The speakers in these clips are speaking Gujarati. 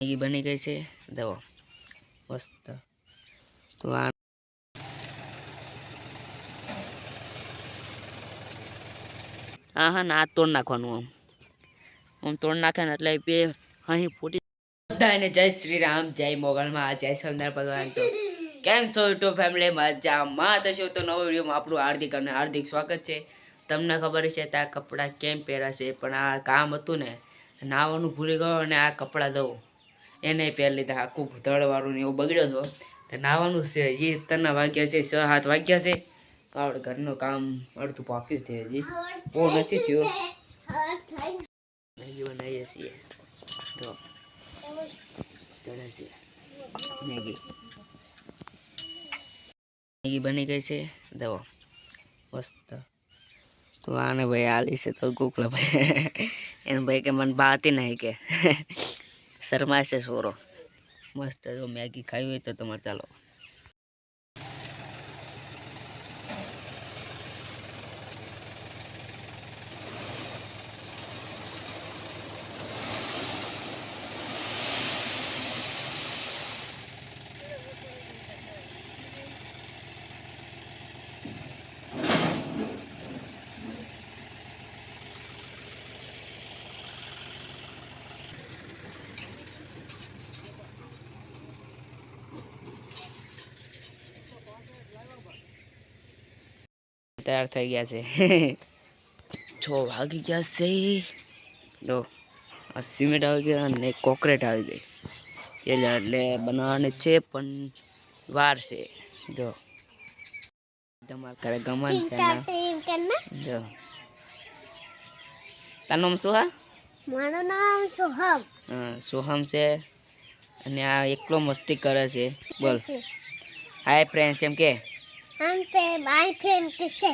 મેગી બની ગઈ છે. દવો. મસ્ત. તો આ હા હા, ના તોડ નાખવાનું આમ. આમ તોડ નાખે ને એટલે બે અહીં ફૂટી બધાને જય શ્રી રામ જય મોગલમાં, જય સોમનાથ ભગવાન તો. કેમ છો યુટ્યુબ ફેમિલી મજામાં તો છો? તો નવો વિડીયોમાં આપણું હાર્દિક અને હાર્દિક સ્વાગત છે. તમને ખબર છે આ કપડાં કેમ પહેરાશે પણ આ કામ હતું ને, નાવાનું ભૂલી ગયો અને આ કપડાં દઉં. એને પહેરી લીધા. આખું ભૂતળવાળું ને એવું બગડ્યો હતો તો નાવાનું છે હજી ત્રણના વાગ્યા છે, છ, સાત વાગ્યા છે, તો આપણે ઘરનું કામ અડધું પાક્યું છે હજી. બહુ નથી થયું. મેગી બનાવીએ છીએ. તો ચડે છે. મેગી. મેગી બની ગઈ છે. દવો. મસ્ત. તો આને ભાઈ આલી છે તો ગોકલા ભાઈ. એને ભાઈ કે મને બાતી નહીં કે. શરમાશે છોરો મસ્ત જો મેગી ખાવી હોય તો તમારે ચાલો. તૈયાર થઈ ગયા છે. છ વાગી ગયા છે. લો આ સિમેન્ટ આવી ગયા અને કોકરેટ આવી ગઈ. એટલે એટલે બનાવવાની છે પણ વાર છે. જો. તમારે ઘરે ગમન છે ને? જો. તારું નામ શું હા? મારું નામ સોહમ. હા, સોહમ છે. અને આ એકલો મસ્તી કરે છે. બોલ. હાય ફ્રેન્ડ્સ એમ કે? આમ તે માય ફ્રેન્ડ કે છે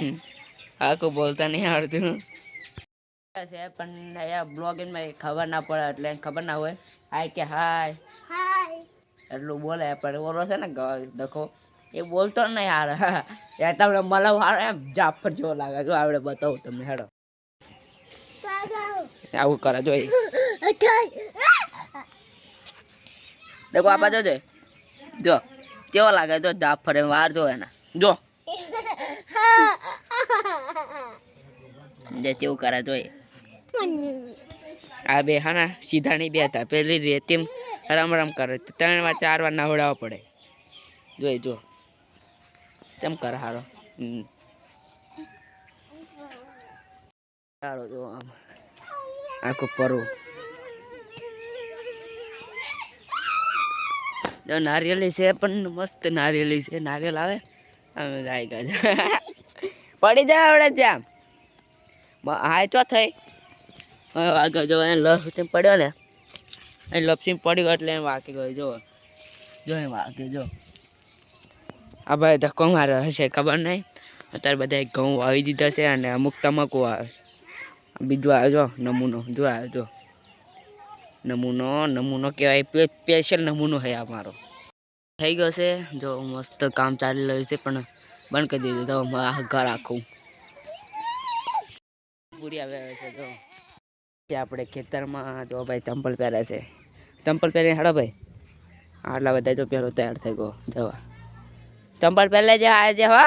આખું બોલતા નહીં આવડતું છે પણ અહીંયા બ્લોગિંગમાં ખબર ના પડે એટલે એને ખબર ના હોય. હાય કે હાય હાય એટલું બોલે પણ ઓલો છે ને ગ- દખો એ બોલતો જ નહીં હાર. યાર તમને મલમ હાર એમ જાફર જેવો લાગે. જો આવડે બતાવું તમને હેડો. આવું કરે જોઈ દેખો આ બાજુ જોઈ જો કેવો લાગે જો જાફર એમ વાર જો એના. જો. જે તેવું કરે જોઈ આ બે હા ના સીધા નહીં બેતા પેલી રેતીમ રમ રમ કરે. ત્રણ વાર ચાર વાર નવડાવવા પડે. જોઈ જો. તેમ કરે હારો. સારો જો આમ. આખું પરવું જો નારિયેલી છે પણ મસ્ત નારિયેલી છે. નારિયેલ આવે? અમે જાય ગયા પડી જાય આવડે ત્યાં. હાય ચો થઈ. હવે વાગ્યો જો એને લપસી પડ્યો ને. એ લપસી પડ્યો એટલે એમ વાકી ગયો. જો જો એમ વાગ્યો, જો. આ ભાઈ ધક્કો માર્યો હશે, ખબર નહીં. અત્યારે બધા ઘઉં વાવી દીધા છે અને અમુક તમાકુ આવે બીજું આવ્યો જો, નમૂનો, જો આવ્યો જો. નમૂનો નમૂનો કહેવાય. સ્પેશિયલ નમૂનો છે આ મારો. થઈ ગયો છે. જો મસ્ત કામ ચાલી રહ્યું છે, પણ બંધ કરી દીધું. તો ઘર આખું. પૂરી આવે છે, જો. આપણે ખેતરમાં જો ભાઈ ચંપલ પહેરે છે. ચંપલ પહેરીને હેડો ભાઈ. આટલા બધા જો પહેરો તૈયાર થઈ ગયો. જવા. ચંપલ પહેલે જે આવે છે, હા.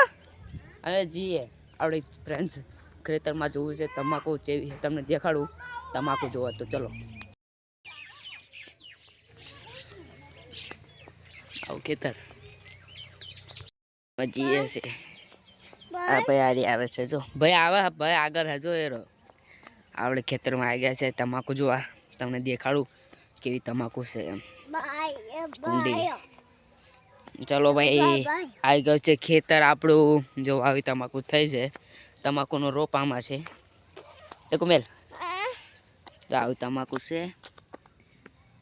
હવે જઈએ આપણે ફ્રેન્ડ્સ ખેતરમાં જોવું છે, તમાકુ જેવી તમને દેખાડું. તમાકુ જોવા તો ચલો. આવું ખેતર જઈએ છે. આ ભાઈ આરી આવે છે જો. ભાઈ આવે ભાઈ આગળ હજો એ આપણે ખેતરમાં આવી ગયા છે તમાકુ જોવા. તમને દેખાડું કેવી તમાકુ છે એમ. કુંડી. ચલો ભાઈ આવી ગયું છે ખેતર આપણું. જો આવી તમાકુ થઈ છે. તમાકુનો રોપ આમાં છે. એક મેલ તો આવી તમાકુ છે.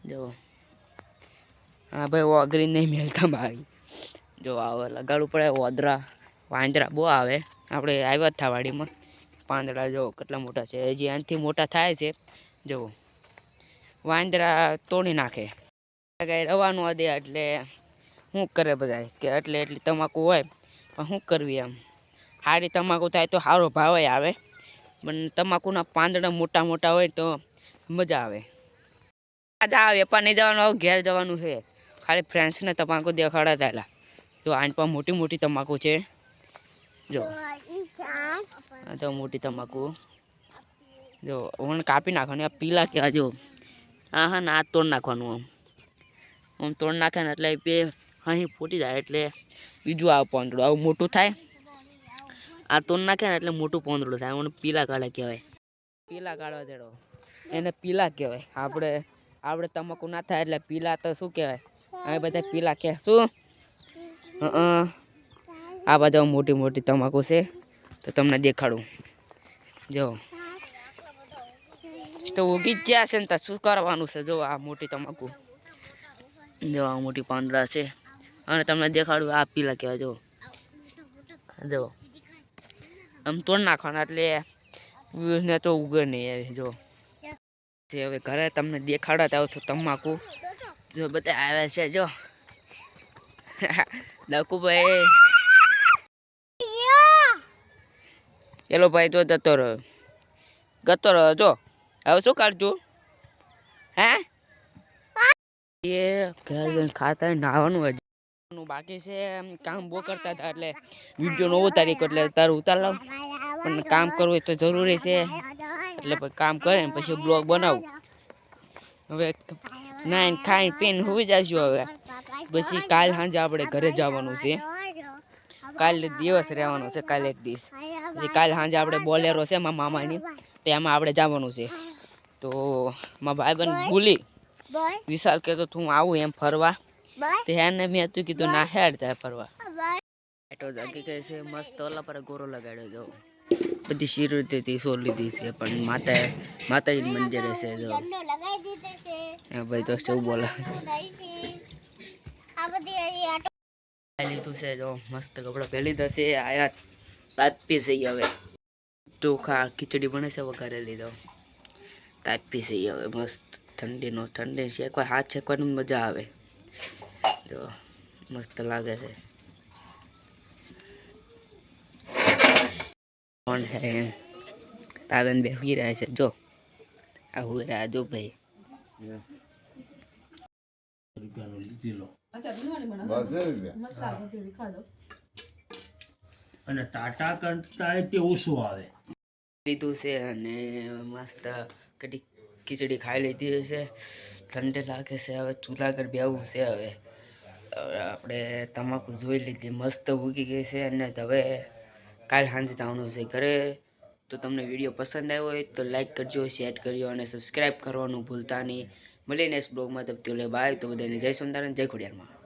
જો. હા, ભાઈ ઓગરી નહીં મેલતા મારી. જો આવે લગાડવું પડે ઓદરા વાંદરા, બહુ આવે. આપણે આવ્યા હતા વાડીમાં. પાંદડા, જો, કેટલા મોટા છે. હજી આનાથી મોટા થાય છે. જો, વાંદરા તોડી નાખે. કાંઈ રવાનું દે, એટલે શું કરે બધા કે એટલે એટલી તમાકુ હોય, પણ શું કરવી એમ. સારી તમાકુ થાય તો સારો ભાવે આવે. પણ તમાકુના પાંદડા મોટા મોટા હોય તો મજા આવે. મજા આવે, પણ નહીં જવાનું ઘેર જવાનું છે. ખાલી ફ્રેન્ડ્સને તમાકુ દેખાડા થયેલા જો, આની પણ મોટી મોટી તમાકુ છે. જો. તો મોટી તમાકુ. જો હું કાપી નાખવાની, આ પીલા કહેવા જો. હા હા, ના તોડ નાખવાનું આમ. આમ તોડ નાખે ને એટલે બે અહીં ફૂટી જાય એટલે બીજું આવે પોંદડું, આવું મોટું થાય. આ તોડ નાખે ને એટલે મોટું પોંદડું થાય હું પીલા કાળા કહેવાય. પીલા કાઢવા દેડો એને પીલા કહેવાય. આપણે આપણે તમાકુ ના થાય એટલે પીલા તો શું કહેવાય? હવે બધા પીલા કે શું? આ બધા મોટી મોટી તમાકુ છે. તો તમને દેખાડું. જો. તો ઉગી જ ગયા છે ને તો શું કરવાનું છે? જો આ મોટી તમાકુ. જો આ મોટી પાંદડા છે. અને તમને દેખાડું આ પીલા કહેવાય જો. જો. આમ તોડ નાખવાના એટલે ને તો ઉગે નહીં આવે. જો. જે હવે ઘરે તમને દેખાડતા આવો તો તમાકુ જો બધા આવ્યા છે જો. દકુભાઈ પેલો ભાઈ તો જતો રહ્યો. ગતો રહ્યો જો. હવે શું કાઢજો હે? એ ઘર ખાતા હોય, નાહવાનું હજી. બાકી છે કામ બહુ કરતા હતા એટલે વીડિયો નવો તારીખ એટલે તારું ઉતાર પણ કામ કરવું હોય તો જરૂરી છે. એટલે કામ કરે પછી બ્લોગ બનાવું. હવે નાઈને ખાઈને પીને હોઈ જશું હવે. પછી કાલ સાંજે આપણે ઘરે જવાનું છે. કાલે દિવસ રહેવાનો છે કાલે એક દિવસ. પછી કાલ સાંજે આપણે બોલેરો છે મારા મામાની તો એમાં આપણે જવાનું છે. તો મારા ભાઈબંધ ભૂલી. વિશાલ કહેતો તું આવું એમ ફરવા. તે એને મેં હતું કીધું ના હેડ થાય ફરવા. એટલો જાગી ગઈ છે મસ્ત ઓલા પર ગોરો લગાડ્યો જો બધી શીરથી સોર લીધી છે, પણ માતા માતાજી મંદિરે છે જો. એ ભાઈ તો શું બોલે? લીધું છે જો, મસ્ત કપડાં પહેરી દશે આયા તાપી છે હવે. ચોખા, ખીચડી બને છે વઘારે લીધો. તાપી છે હવે, મસ્ત ઠંડીનો, ઠંડી શેકવા, હાથ શેકવાની મજા આવે. જો, મસ્ત લાગે છે. કોણ હે તારન બે હુઈ રહ્યા છે. જો. આ હુઈ રહ્યા જો ભાઈ. અને ટાટા કરતા તે ઓછું આવે? લીધું છે અને મસ્ત કડી ખીચડી ખાઈ લીધી છે ઠંડે લાગે છે હવે ચૂલા પર બેવું છે હવે આપણે તમાકુ જોઈ લીધી મસ્ત ઉગી ગઈ છે અને હવે કાલ સાંજે જવાનું છે ઘરે. તો તમને વીડિયો પસંદ આવ્યો હોય તો લાઈક કરજો શેર કરજો અને સબસ્ક્રાઈબ કરવાનું ભૂલતા નહીં. મળીને બ્લોગમાં તબ બાય તો બધાને જય સુંદરન, જય ખોડિયારમાં.